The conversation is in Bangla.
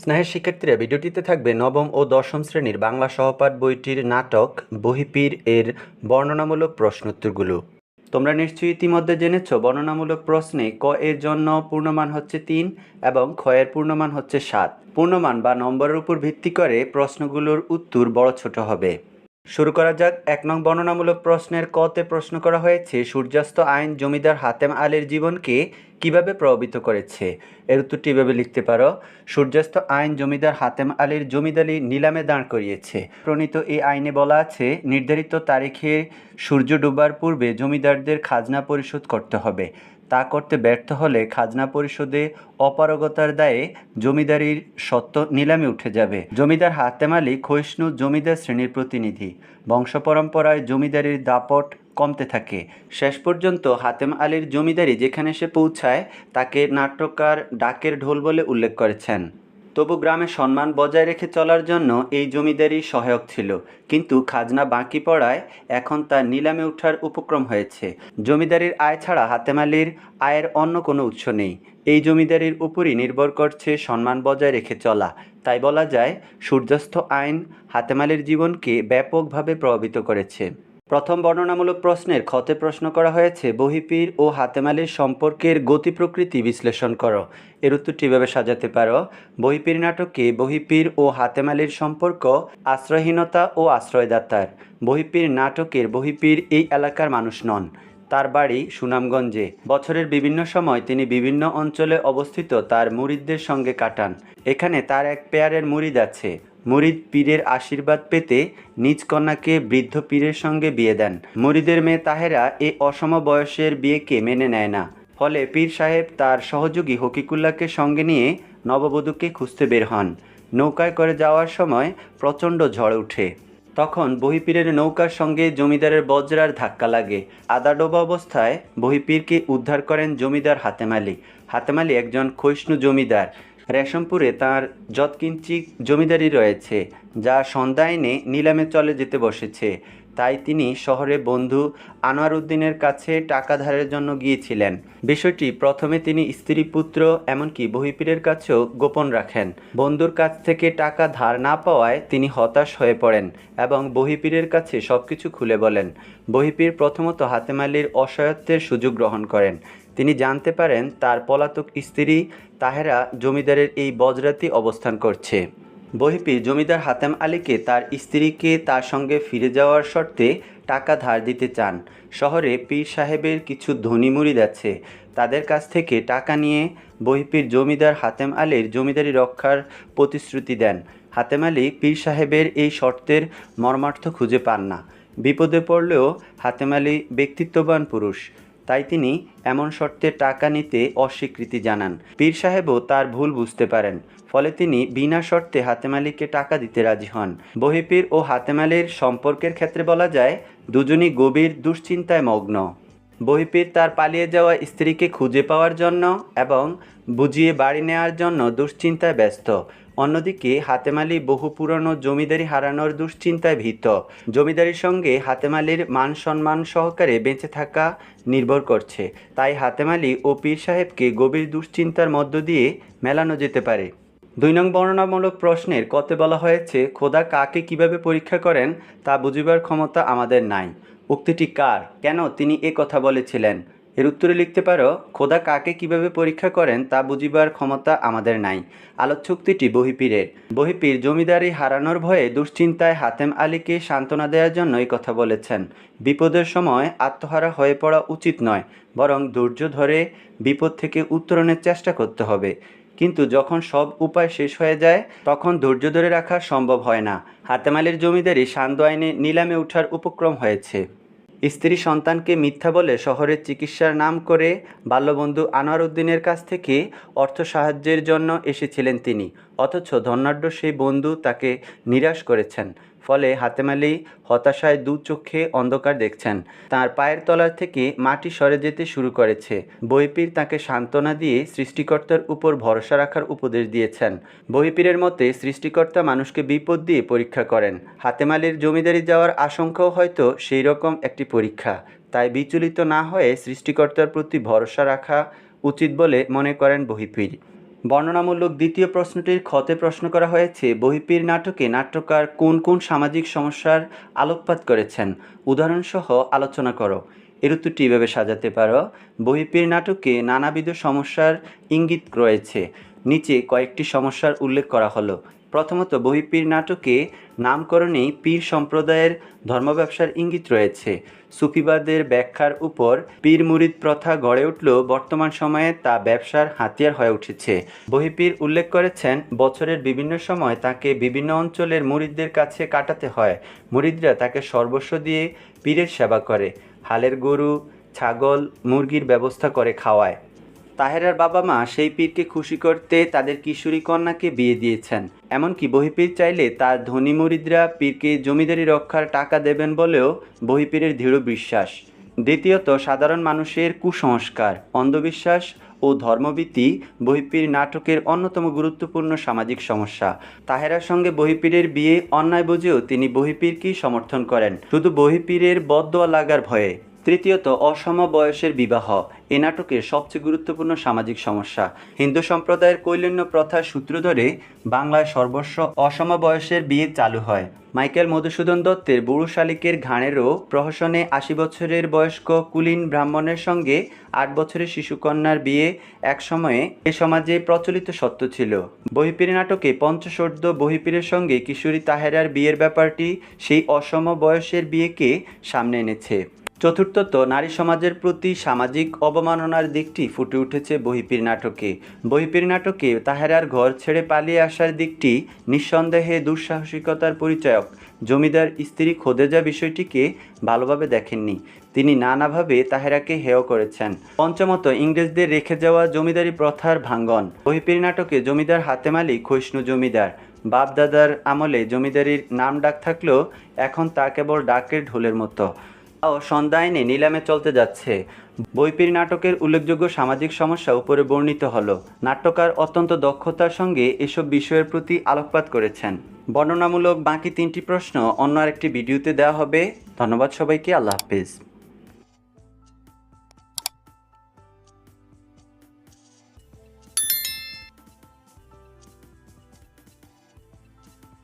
স্নেহের শিক্ষার্থীরা ভিডিওটিতে থাকবে নবম ও দশম শ্রেণির বাংলা সহপাঠ বইটির নাটক, বহিপীর এর বর্ণনামূলক প্রশ্নোত্তরগুলো। তোমরা নিশ্চয়ই ইতিমধ্যে জেনেছ, বর্ণনামূলক প্রশ্নে ক এর জন্য পূর্ণমান হচ্ছে তিন এবং খ এর পূর্ণমান হচ্ছে সাত। পূর্ণমান বা নম্বরের উপর ভিত্তি করে প্রশ্নগুলোর উত্তর বড় ছোট হবে। শুরু করা যাক। এক নং বর্ণনামূলক প্রশ্নের কতে প্রশ্ন করা হয়েছে, সূর্যাস্ত আইন জমিদার হাতেম আলীর জীবনকে কীভাবে প্রভাবিত করেছে? এর উত্তরটি এভাবে লিখতে পারো। সূর্যাস্ত আইন জমিদার হাতেম আলীর জমিদারি নিলামে দাঁড় করিয়েছে। প্রণীত এই আইনে বলা আছে, নির্ধারিত তারিখে সূর্য ডুবার পূর্বে জমিদারদের খাজনা পরিশোধ করতে হবে। তা করতে ব্যর্থ হলে খাজনা পরিষদে অপারগতার দায়ে জমিদারির সত্ত্ব নিলামে উঠে যাবে। জমিদার হাতেম আলী ক্ষয়িষ্ণু জমিদার শ্রেণির প্রতিনিধি। বংশ পরম্পরায় জমিদারির দাপট কমতে থাকে। শেষ পর্যন্ত হাতেম আলীর জমিদারি যেখানে সে পৌঁছায়, তাকে নাট্যকার ডাকের ঢোল বলে উল্লেখ করেছেন। তবু গ্রামে সম্মান বজায় রেখে চলার জন্য এই জমিদারি সহায়ক ছিল। কিন্তু খাজনা বাকি পড়ায় এখন তার নিলামে ওঠার উপক্রম হয়েছে। জমিদারির আয় ছাড়া হাতেমালির আয়ের অন্য কোনো উৎস নেই। এই জমিদারির উপরই নির্ভর করছে সম্মান বজায় রেখে চলা। তাই বলা যায়, সূর্যাস্ত আইন হাতেম আলীর জীবনকে ব্যাপকভাবে প্রভাবিত করেছে। প্রথম বর্ণনামূলক প্রশ্নের ক্ষতে প্রশ্ন করা হয়েছে, বহিপীর ও হাতেমালির সম্পর্কের গতি প্রকৃতি বিশ্লেষণ করো। এর উত্তরটি এভাবে সাজাতে পারো? বহিপীর নাটকে বহিপীর ও হাতেমালির সম্পর্ক, আশ্রয়হীনতা ও আশ্রয়দাতার। বহিপীর নাটকের বহিপীর এই এলাকার মানুষ নন। তার বাড়ি সুনামগঞ্জে। বছরের বিভিন্ন সময় তিনি বিভিন্ন অঞ্চলে অবস্থিত তার মুরিদদের সঙ্গে কাটান। এখানে তার এক পেয়ারের মুরিদ আছে। মুরিদ পীরের আশীর্বাদ পেতে নিজ কন্যাকে বৃদ্ধ পীরের সঙ্গে বিয়ে দেন। মুরিদের মেয়ে তাহেরা এ অসম বয়সের বিয়েকে মেনে নেয় না। ফলে পীর সাহেব তার সহযোগী হকিকুল্লাহকে সঙ্গে নিয়ে নববধূকে খুঁজতে বের হন। নৌকায় করে যাওয়ার সময় প্রচণ্ড ঝড় ওঠে তখন বহিপীরের নৌকার সঙ্গে জমিদারের বজ্রার ধাক্কা লাগে। আদাডোবা অবস্থায় বহিপীরকে উদ্ধার করেন জমিদার হাতেমালি হাতেমালি একজন ক্ষয়িষ্ণু জমিদার। রেশমপুরে তার যৎকিঞ্চিক জমিদারি রয়েছে, যা সন্ধ্যায়নে নিলামে চলে যেতে বসেছে। তাই তিনি শহরে বন্ধু আনোয়ার উদ্দিনের কাছে টাকা ধারের জন্য গিয়েছিলেন। বিষয়টি প্রথমে তিনি স্ত্রী, পুত্র, এমনকি বহিপীরের কাছেও গোপন রাখেন। বন্ধুর কাছ থেকে টাকা ধার না পাওয়ায় তিনি হতাশ হয়ে পড়েন এবং বহিপীরের কাছে সবকিছু খুলে বলেন। বহিপীর প্রথমত হাতেমালির অসহায়ত্বের সুযোগ গ্রহণ করেন। তিনি জানতে পারেন, তার পলাতক স্ত্রী তাহেরা জমিদারের এই বজরাতি অবস্থান করছে। বহিপি জমিদার হাতেম আলীকে তার স্ত্রীকে তার সঙ্গে ফিরে যাওয়ার শর্তে টাকা ধার দিতে চান। শহরে পীর সাহেবের কিছু ধনী মুরিদ আছে। তাদের কাছ থেকে টাকা নিয়ে বহিপির জমিদার হাতেম আলীর জমিদারি রক্ষার প্রতিশ্রুতি দেন। হাতেম আলী পীর সাহেবের এই শর্তের মর্মার্থ খুঁজে পান না। বিপদে পড়লেও হাতেম আলী ব্যক্তিত্ববান পুরুষ। তাই তিনি এমন শর্তে টাকা নিতে অস্বীকৃতি জানান। পীর সাহেবও তার ভুল বুঝতে পারেন, ফলে তিনি বিনা শর্তে হাতেম আলীকে টাকা দিতে রাজি হন। বহিপীর ও হাতেম আলীর সম্পর্কের ক্ষেত্রে বলা যায়, দুজনই গভীর দুশ্চিন্তায় মগ্ন। বহিপীর তার পালিয়ে যাওয়া স্ত্রীকে খুঁজে পাওয়ার জন্য এবং বুঝিয়ে বাড়ি নেওয়ার জন্য দুশ্চিন্তায় ব্যস্ত। অন্যদিকে হাতেমালি বহু পুরনো জমিদারি হারানোর দুশ্চিন্তায় ভীত। জমিদারির সঙ্গে হাতেমালির মান সম্মান সহকারে বেঁচে থাকা নির্ভর করছে। তাই হাতেমালি ও পীর সাহেবকে গভীর দুশ্চিন্তার মধ্য দিয়ে মেলানো যেতে পারে। দুই নং বর্ণনামূলক প্রশ্নের কতে বলা হয়েছে, খোদা কাকে কীভাবে পরীক্ষা করেন তা বুঝিবার ক্ষমতা আমাদের নাই। উক্তিটি কার? কেন তিনি এ কথা বলেছিলেন? এর উত্তরে লিখতে পারো, খোদা কাকে কীভাবে পরীক্ষা করেন তা বুঝিবার ক্ষমতা আমাদের নাই। আলোচ্য উক্তিটি বহিপীরের বহিপীর জমিদারি হারানোর ভয়ে দুশ্চিন্তায় হাতেম আলীকে সান্ত্বনা দেওয়ার জন্য এই কথা বলেছেন। বিপদের সময় আত্মহারা হয়ে পড়া উচিত নয়, বরং ধৈর্য ধরে বিপদ থেকে উত্তরণের চেষ্টা করতে হবে। কিন্তু যখন সব উপায় শেষ হয়ে যায়, তখন ধৈর্য ধরে রাখা সম্ভব হয় না। হাতেমালির জমিদারি সান্দ আইনে নিলামে ওঠার উপক্রম হয়েছে। স্ত্রী সন্তানকে মিথ্যা বলে শহরের চিকিৎসার নাম করে বাল্যবন্ধু আনোয়ার উদ্দিনের কাছ থেকে অর্থ সাহায্যের জন্য এসেছিলেন তিনি। অথচ ধনাঢ্য সেই বন্ধু তাকে নিরাশ করেছেন। ফলে হাতেমালি হতাশায় দু চোখে অন্ধকার দেখছেন। তার পায়ের তলার থেকে মাটি সরে যেতে শুরু করেছে। বইপীর তাকে সান্ত্বনা দিয়ে সৃষ্টিকর্তার উপর ভরসা রাখার উপদেশ দিয়েছেন। বইপীরের মতে, সৃষ্টিকর্তা মানুষকে বিপদ দিয়ে পরীক্ষা করেন। হাতেমালির জমিদারি যাওয়ার আশঙ্কাও হয়তো সেই রকম একটি পরীক্ষা। তাই বিচলিত না হয়ে সৃষ্টিকর্তার প্রতি ভরসা রাখা উচিত বলে মনে করেন বহিপীর। বর্ণনামূলক দ্বিতীয় প্রশ্নটির ক্ষতে প্রশ্ন করা হয়েছে বহিপীর নাটকে নাট্যকার কোন কোন সামাজিক সমস্যার আলোকপাত করেছেন? উদাহরণসহ আলোচনা করো। এর উত্তরটি এভাবে সাজাতে পারো। বহিপীর নাটকে নানাবিধ সমস্যার ইঙ্গিত রয়েছে। নিচে কয়েকটি সমস্যার উল্লেখ করা হলো। প্রথমত বহিপীর নাটকে নামকরণেই পীর সম্প্রদায়ের ধর্ম ব্যবসার ইঙ্গিত রয়েছে। সুফিবাদের ব্যাখ্যার উপর পীর মুরিদ প্রথা গড়ে উঠলেও বর্তমান সময়ে তা ব্যবসার হাতিয়ার হয়ে উঠেছে। বহিপীর উল্লেখ করেছেন, বছরের বিভিন্ন সময় তাকে বিভিন্ন অঞ্চলের মুরিদদের কাছে কাটাতে হয়। মুরিদরা তাকে সর্বস্ব দিয়ে পীরের সেবা করে। হালের গরু, ছাগল, মুরগির ব্যবস্থা করে খাওয়ায়। তাহেরার বাবা মা সেই পীরকে খুশি করতে তাদের কিশোরী কন্যাকে বিয়ে দিয়েছেন। এমনকি বহিপীর চাইলে তার ধনী মুরিদরা পীরকে জমিদারি রক্ষার টাকা দেবেন বলেও বহিপীরের দৃঢ় বিশ্বাস। দ্বিতীয়ত, সাধারণ মানুষের কুসংস্কার, অন্ধবিশ্বাস ও ধর্মভীতি বহিপীর নাটকের অন্যতম গুরুত্বপূর্ণ সামাজিক সমস্যা। তাহেরার সঙ্গে বহিপীরের বিয়ে অন্যায় বুঝেও তিনি বহিপীরকেই সমর্থন করেন। শুধু বহিপীরের বদদোয়া লাগার ভয়ে। তৃতীয়ত, অসম বয়সের বিবাহ। এ নাটকের সবচেয়ে গুরুত্বপূর্ণ সামাজিক সমস্যা। হিন্দু সম্প্রদায়ের কৈলন্য প্রথার সূত্র ধরে বাংলায় সর্বস্ব অসম বয়সের বিয়ে চালু হয়। মাইকেল মধুসূদন দত্তের বুড়ো শালিকের ঘাড়েরও প্রহসনে আশি বছরের বয়স্ক কুলীন ব্রাহ্মণের সঙ্গে আট বছরের শিশুকন্যার বিয়ে এক সময়ে এ সমাজে প্রচলিত সত্য ছিল। বহিপীর নাটকে পঞ্চশোর্ধ বহিপীরের সঙ্গে কিশোরী তাহেরার বিয়ের ব্যাপারটি সেই অসম বয়সের বিয়েকে সামনে এনেছে। চতুর্থত নারী সমাজের প্রতি সামাজিক অবমাননার দিকটি ফুটে উঠেছে বহিপীর নাটকে। বহিপীর নাটকে তাহেরার ঘর ছেড়ে পালিয়ে আসার দিকটি নিঃসন্দেহে দুঃসাহসিকতার পরিচয়ক। জমিদার স্ত্রী খোদেজা বিষয়টিকে ভালোভাবে দেখেননি। তিনি নানাভাবে তাহেরাকে হেয় করেছেন। পঞ্চমত, ইংরেজদের রেখে যাওয়া জমিদারি প্রথার ভাঙ্গন। বহিপীর নাটকে জমিদার হাতেমালি ক্ষৈষ্ণু জমিদার। বাপদাদার আমলে জমিদারির নাম ডাক থাকলেও এখন তা কেবল ডাকের ঢোলের মতো। ও সন্ধ্যায়নে নিলামে চলতে যাচ্ছে। বইপির নাটকের উল্লেখযোগ্য সামাজিক সমস্যা উপরে বর্ণিত হলো, নাট্যকার অত্যন্ত দক্ষতার সঙ্গে এসব বিষয়ের প্রতি আলোকপাত করেছেন। বর্ণনামূলক বাকি তিনটি প্রশ্ন অন্য আরেকটি ভিডিওতে দেওয়া হবে। ধন্যবাদ সবাইকে, আল্লাহ হাফিজ।